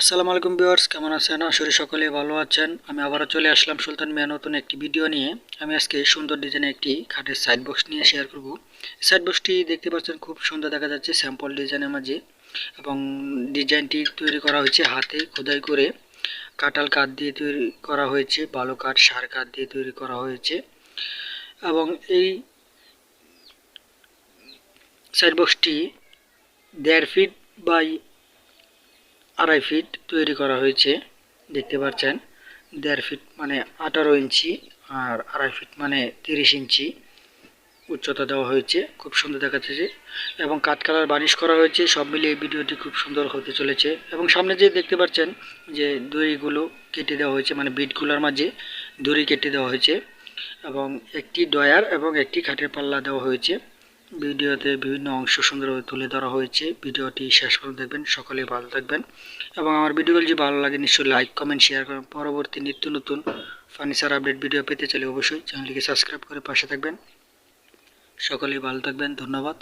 আসসালামু আলাইকুম ভিউয়ার্স, কেমন আছেন? আসলে সকলে ভালো আছেন। আমি আবারও চলে আসলাম সুলতান মিয়া নতুন একটি ভিডিও নিয়ে। আমি আজকে সুন্দর ডিজাইনের একটি খাটের সাইড বক্স নিয়ে শেয়ার করব। সাইড বক্সটি দেখতে পাচ্ছেন, খুব সুন্দর দেখা যাচ্ছে স্যাম্পল ডিজাইনের মাঝে এবং ডিজাইনটি তৈরি করা হয়েছে হাতে খোদাই করে। কাটাল কাঠ দিয়ে তৈরি করা হয়েছে, বালু কাঠ, সার কাঠ দিয়ে তৈরি করা হয়েছে এবং এই সাইড বক্সটি দেড় ফিট বাই আড়াই ফিট তৈরি করা হয়েছে, দেখতে পাচ্ছেন, দেড় ফিট মানে আঠারো ইঞ্চি আর আড়াই ফিট মানে তিরিশ ইঞ্চি উচ্চতা দেওয়া হয়েছে, খুব সুন্দর দেখাচ্ছে এবং কাঠ কালার বানিশ করা হয়েছে, সব মিলিয়ে ভিডিওটি খুব সুন্দর হতে চলেছে। এবং সামনে যে দেখতে পাচ্ছেন যে দড়িগুলো কেটে দেওয়া হয়েছে মানে বিটগুলোর মাঝে দড়ি কেটে দেওয়া হয়েছে, এবং একটি ডয়ার এবং একটি খাটের পাল্লা দেওয়া হয়েছে। ভিডিওতে বিভিন্ন অংশ সুন্দরভাবে তুলে ধরা হয়েছে। ভিডিওটি শেষ করে দেখবেন, সকলেই ভালো থাকবেন। এবং আমার ভিডিওগুলো যদি ভালো লাগে, নিশ্চয়ই লাইক কমেন্ট শেয়ার করবেন পরবর্তী নিত্য নতুন ফার্নিচার আপডেট ভিডিও পেতে চাইলে অবশ্যই চ্যানেলটিকে সাবস্ক্রাইব করে পাশে থাকবেন। সকলেই ভালো থাকবেন, ধন্যবাদ।